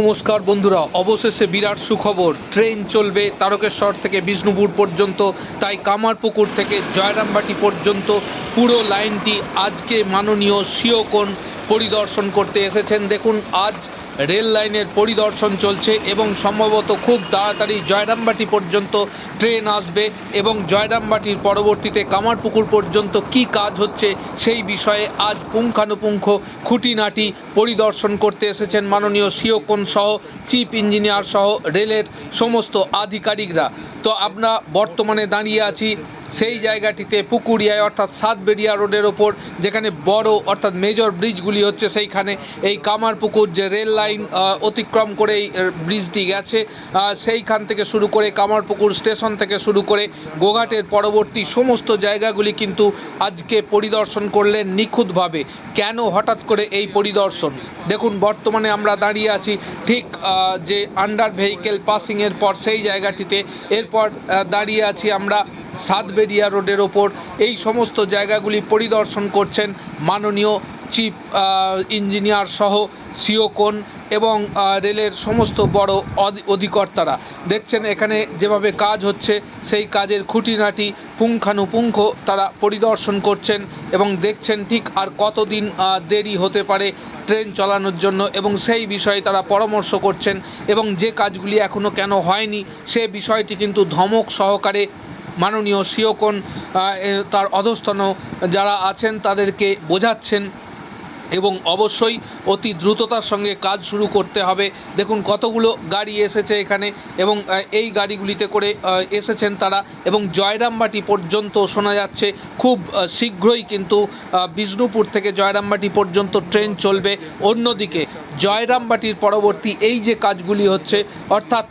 নমস্কার বন্ধুরা, অবশেষে বিরাট সুখবর। ট্রেন চলবে তারকেশ্বর থেকে বিষ্ণুপুর পর্যন্ত, তাই কামারপুকুর থেকে জয়রামবাটি পর্যন্ত পুরো লাইনটি আজকে মাননীয় সিওকোন পরিদর্শন করতে এসেছেন। দেখুন, আজ রেল লাইনের পরিদর্শন চলছে এবং সম্ভবত খুব তাড়াতাড়ি জয়রামবাটি পর্যন্ত ট্রেন আসবে এবং জয়রামবাটির পরবর্তীতে কামারপুকুর পর্যন্ত কি কাজ হচ্ছে সেই বিষয়ে আজ পুঙ্খানুপুঙ্খ খুঁটিনাটি পরিদর্শন করতে এসেছেন মাননীয় সিওকোন সহ চিফ ইঞ্জিনিয়ার সহ রেলের সমস্ত আধিকারিকরা। তো আমরা বর্তমানে দাঁড়িয়ে আছি সেই জায়গাটিতে পুকুরিয়ায় অর্থাৎ সাতবেরিয়া রোডের ওপর, যেখানে বড় অর্থাৎ মেজর ব্রিজগুলি হচ্ছে সেইখানে। এই কামারপুকুর যে রেল লাইন অতিক্রম করে ব্রিজটি গেছে। সেইখান থেকে শুরু করে কামারপুকুর স্টেশন থেকে শুরু করে গোঘাটের পরবর্তী সমস্ত জায়গাগুলি কিন্তু আজকে পরিদর্শন করলেন নিখুঁতভাবে। কেন হঠাৎ করে এই পরিদর্শন? দেখুন, বর্তমানে আমরা দাঁড়িয়ে আছি ঠিক যে আন্ডার ভেহিকেল পাসিংয়ের পর সেই জায়গাটিতে। এরপর দাঁড়িয়ে আছি আমরা সাতবেরিয়া রোডের ওপর। এই সমস্ত জায়গাগুলি পরিদর্শন করছেন মাননীয় চিফ ইঞ্জিনিয়ার সহ সিওকোন এবং রেলের সমস্ত বড় অধি- অধিকর্তারা। দেখছেন এখানে যেভাবে কাজ হচ্ছে, সেই কাজের খুঁটিনাটি পুঙ্খানুপুঙ্খ তারা পরিদর্শন করছেন এবং দেখছেন ঠিক আর কতদিন দেরি হতে পারে ট্রেন চালানোর জন্য এবং সেই বিষয়ে তারা পরামর্শ করছেন এবং যে কাজগুলি এখনও কেন হয়নি, সে বিষয়টি কিন্তু ধমক সহকারে মাননীয় সিওকোন তার অধস্তন যারা আছেন তাদেরকে বোঝাচ্ছেন। এবং অবশ্যই অতি দ্রুততার সঙ্গে কাজ শুরু করতে হবে। দেখুন, কতগুলো গাড়ি এসেছে এখানে এবং এই গাড়িগুলিতে করে এসেছেন তারা এবং জয়রামবাটি পর্যন্ত শোনা যাচ্ছে। খুব শীঘ্রই কিন্তু বিষ্ণুপুর থেকে জয়রামবাটি পর্যন্ত ট্রেন চলবে। অন্যদিকে জয়রামবাটির পরবর্তী এই যে কাজগুলি হচ্ছে, অর্থাৎ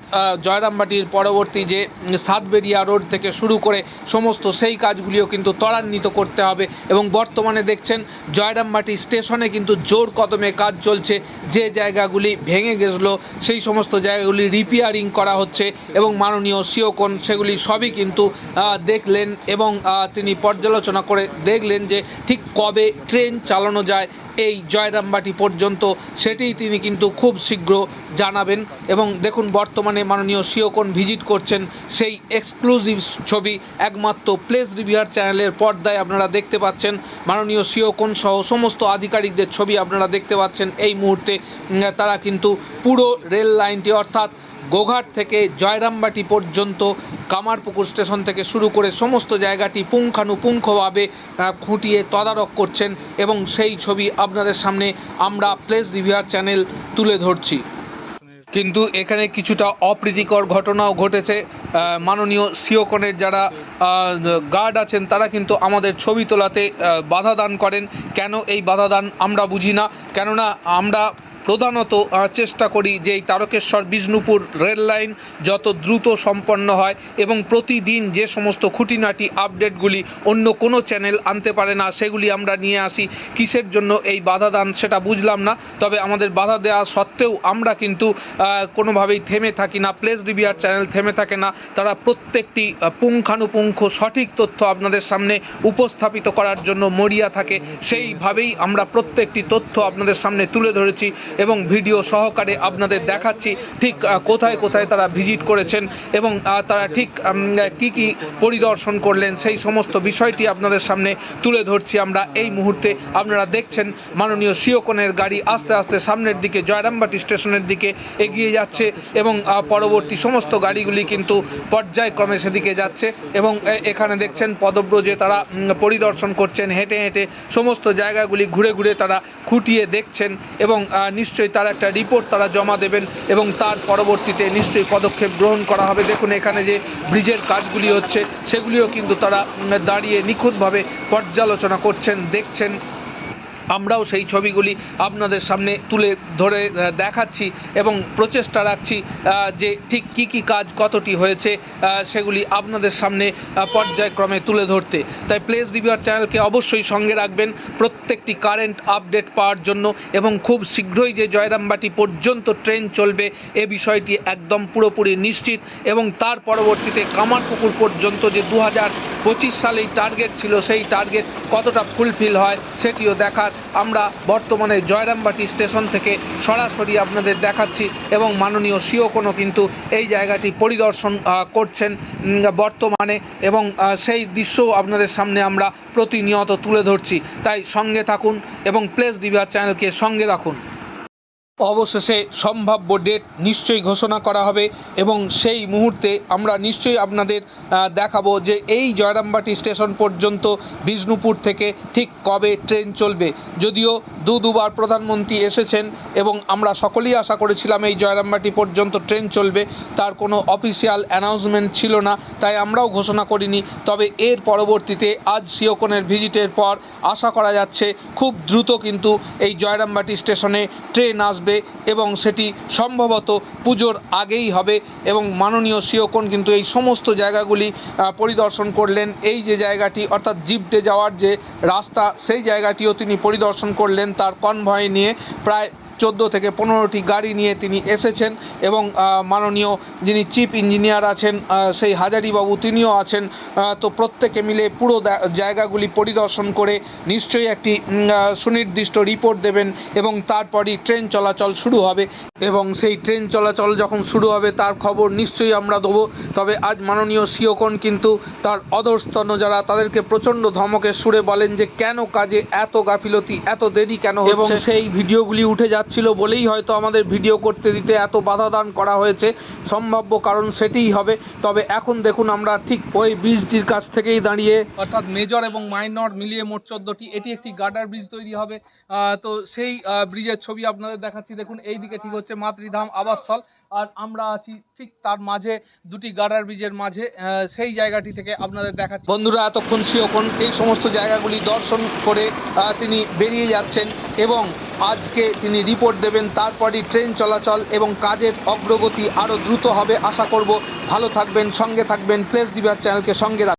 জয়রামবাটির পরবর্তী যে সাতবেরিয়া রোড থেকে শুরু করে সমস্ত সেই কাজগুলিও কিন্তু ত্বরান্বিত করতে হবে এবং বর্তমানে দেখছেন জয়রামবাটি স্টেশনে কিন্তু জোর কদমে কাজ চলছে। যে জায়গাগুলি ভেঙে গেছিল, সেই সমস্ত জায়গাগুলি রিপেয়ারিং করা হচ্ছে এবং মাননীয় সিওকন সেগুলি সবই কিন্তু দেখলেন এবং তিনি পর্যালোচনা করে দেখলেন যে ঠিক কবে ট্রেন চালানো যায় এই জয়রামবাটি পর্যন্ত সেটিই তিনি কিন্তু খুব শীঘ্র জানাবেন এবং দেখুন বর্তমানে মাননীয় সিওকোন ভিজিট করছেন সেই এক্সক্লুসিভ ছবি একমাত্র প্লেস রিভিয়ার চ্যানেলের পর্দায় আপনারা দেখতে পাচ্ছেন। মাননীয় সিওকোন সহ সমস্ত আধিকারিকদের ছবি আপনারা দেখতে পাচ্ছেন। এই মুহূর্তে তারা কিন্তু পুরো রেল লাইনটি অর্থাৎ গোঘাট থেকে জয়রামবাটি পর্যন্ত কামারপুকুর স্টেশন থেকে শুরু করে সমস্ত জায়গাটি পুঙ্খানুপুঙ্খভাবে খুঁটিয়ে তদারক করছেন এবং সেই ছবি আপনাদের সামনে আমরা প্লেস রিভিয়ার চ্যানেল তুলে ধরছি। কিন্তু এখানে কিছুটা অপ্রীতিকর ঘটনাও ঘটেছে। মাননীয় সিওকনের যারা গার্ড আছেন, তারা কিন্তু আমাদের ছবি তোলাতে বাধা দান করেন। কেন এই বাধা দান আমরা বুঝি না। কেননা আমরা প্রধানত চেষ্টা করি যে এই তারকেশ্বর বিষ্ণুপুর রেল লাইন যত দ্রুত সম্পন্ন হয় এবং প্রতিদিন যে সমস্ত খুঁটিনাটি আপডেটগুলি অন্য কোনো চ্যানেল আনতে পারে না, সেগুলি আমরা নিয়ে আসি। কিসের জন্য এই বাধা দান সেটা বুঝলাম না, তবে আমাদের বাধা দেওয়া সত্ত্বেও আমরা কিন্তু কোনোভাবেই থেমে থাকি না, প্লেস রিভিয়ার চ্যানেল থেমে থাকে না। তারা প্রত্যেকটি পুঙ্খানুপুঙ্খ সঠিক তথ্য আপনাদের সামনে উপস্থাপিত করার জন্য মরিয়া থাকে। সেইভাবেই আমরা প্রত্যেকটি তথ্য আপনাদের সামনে তুলে ধরেছি। এবং ভিডিও সহকারে আপনাদের দেখাচ্ছি ঠিক কোথায় কোথায় তারা ভিজিট করেছেন এবং তারা ঠিক কি কি পরিদর্শন করলেন, সেই সমস্ত বিষয়টি আপনাদের সামনে তুলে ধরছি আমরা এই মুহূর্তে। আপনারা দেখছেন মাননীয় সিওকনের গাড়ি আস্তে আস্তে সামনের দিকে, জয়রামবাটি স্টেশনের দিকে এগিয়ে যাচ্ছে এবং পরবর্তী সমস্ত গাড়িগুলি কিন্তু পর্যায়ক্রমে সেদিকে যাচ্ছে এবং এখানে দেখছেন পদব্রজে তারা পরিদর্শন করছেন, হেঁটে হেঁটে সমস্ত জায়গাগুলি ঘুরে ঘুরে তারা খুঁটিয়ে দেখছেন এবং নিশ্চয়ই তার একটা রিপোর্ট তারা জমা দেবেন এবং তার পরবর্তীতে নিশ্চয়ই পদক্ষেপ গ্রহণ করা হবে। দেখুন এখানে যে ব্রিজের কাজগুলি হচ্ছে, সেগুলিও কিন্তু তারা দাঁড়িয়ে নিখুঁতভাবে পর্যালোচনা করছেন, দেখছেন। আমরাও সেই ছবিগুলি আপনাদের সামনে তুলে ধরে দেখাচ্ছি এবং প্রচেষ্টা রাখছি যে ঠিক কি কি কাজ কতটি হয়েছে সেগুলি আপনাদের সামনে পর্যায়ক্রমে তুলে ধরতে। তাই প্লেস রিভিউয়ার চ্যানেলকে অবশ্যই সঙ্গে রাখবেন প্রত্যেকটি কারেন্ট আপডেট পাওয়ার জন্য এবং খুব শীঘ্রই যে জয়রামবাটি পর্যন্ত ট্রেন চলবে, এ বিষয়টি একদম পুরোপুরি নিশ্চিত এবং তার পরবর্তীতে কামারপুকুর পর্যন্ত যে দু হাজার পঁচিশ সালেই টার্গেট ছিল, সেই টার্গেট কতটা ফুলফিল হয়, সেটিও দেখার আমরা বর্তমানে জয়রামবাটি স্টেশন থেকে সরাসরি আপনাদের দেখাচ্ছি এবং মাননীয় সিও কোনো কিন্তু এই জায়গাটি পরিদর্শন করছেন বর্তমানে এবং সেই দৃশ্যও আপনাদের সামনে আমরা প্রতিনিয়ত তুলে ধরছি। তাই সঙ্গে থাকুন এবং প্লেস ডিভার চ্যানেলকে সঙ্গে রাখুন। অবশেষে সম্ভাব্য ডেট নিশ্চয়ই ঘোষণা করা হবে এবং সেই মুহূর্তে আমরা নিশ্চয়ই আপনাদের দেখাবো যে এই জয়রামবাটি স্টেশন পর্যন্ত বিষ্ণুপুর থেকে ঠিক কবে ট্রেন চলবে। যদিও দু দুবার প্রধানমন্ত্রী এসেছেন এবং আমরা সকলেই আশা করেছিলাম এই জয়রামবাটি পর্যন্ত ট্রেন চলবে, তার কোনো অফিসিয়াল অ্যানাউন্সমেন্ট ছিল না, তাই আমরাও ঘোষণা করিনি। তবে এর পরবর্তীতে আজ সিওকনের ভিজিটের পর আশা করা যাচ্ছে, খুব দ্রুত কিন্তু এই জয়রামবাটি স্টেশনে ট্রেন আসবে। এবং সেটি সম্ভবত পুজোর আগেই হবে এবং মাননীয় সিওকন কিন্তু এই সমস্ত জায়গাগুলি পরিদর্শন করলেন। এই যে জায়গাটি, অর্থাৎ জিপটে যাওয়ার যে রাস্তা, সেই জায়গাটিও তিনি পরিদর্শন করলেন তার কনভয় নিয়ে। প্রায় চোদ্দ থেকে পনেরোটি গাড়ি নিয়ে তিনি এসেছেন এবং মাননীয় যিনি চিফ ইঞ্জিনিয়ার আছেন সেই হাজারিবাবু তিনিও আছেন তো প্রত্যেকে মিলে পুরো জায়গাগুলি পরিদর্শন করে নিশ্চয়ই একটি সুনির্দিষ্ট রিপোর্ট দেবেন এবং তারপরই ট্রেন চলাচল শুরু হবে এবং সেই ট্রেন চলাচল যখন শুরু হবে তার খবর নিশ্চয়ই আমরা দেবো। তবে আজ মাননীয় সিওকন কিন্তু তার অধস্তন যারা তাদেরকে প্রচণ্ড ধমকের সুরে বলেন যে কেন কাজে এত গাফিলতি এত দেরি কেন এবং সেই ভিডিওগুলি উঠে যাচ্ছিল বলেই হয়তো আমাদের ভিডিও করতে দিতে এত বাধা দান করা হয়েছে। সম্ভাব্য কারণ সেটিই হবে। তবে এখন দেখুন আমরা ঠিক ওই ব্রিজটির কাছ থেকেই দাঁড়িয়ে। অর্থাৎ মেজর এবং মাইনর মিলিয়ে মোট চোদ্দটি। এটি একটি গার্ডার ব্রিজ তৈরি হবে। তো সেই ব্রিজের ছবি আপনাদের দেখাচ্ছি। দেখুন এই দিকে ঠিক হচ্ছে মাতৃধাম আবাসস্থল। আর আমরা আছি ঠিক তার মাঝে, দুটি গার্ডার ব্রিজের মাঝে। সেই জায়গাটি থেকে আপনাদের দেখাচ্ছি। বন্ধুরা, এতক্ষণ সিওক্ষণ এই সমস্ত জায়গাগুলি দর্শন করে তিনি বেরিয়ে যাচ্ছেন এবং আজকে তিনি রিপোর্ট দেবেন, তারপরই ট্রেন চলাচল এবং কাজের অগ্রগতি আরও দ্রুত হবে। আশা করব ভালো থাকবেন, সঙ্গে থাকবেন। প্লেস ডিভার চ্যানেলকে সঙ্গে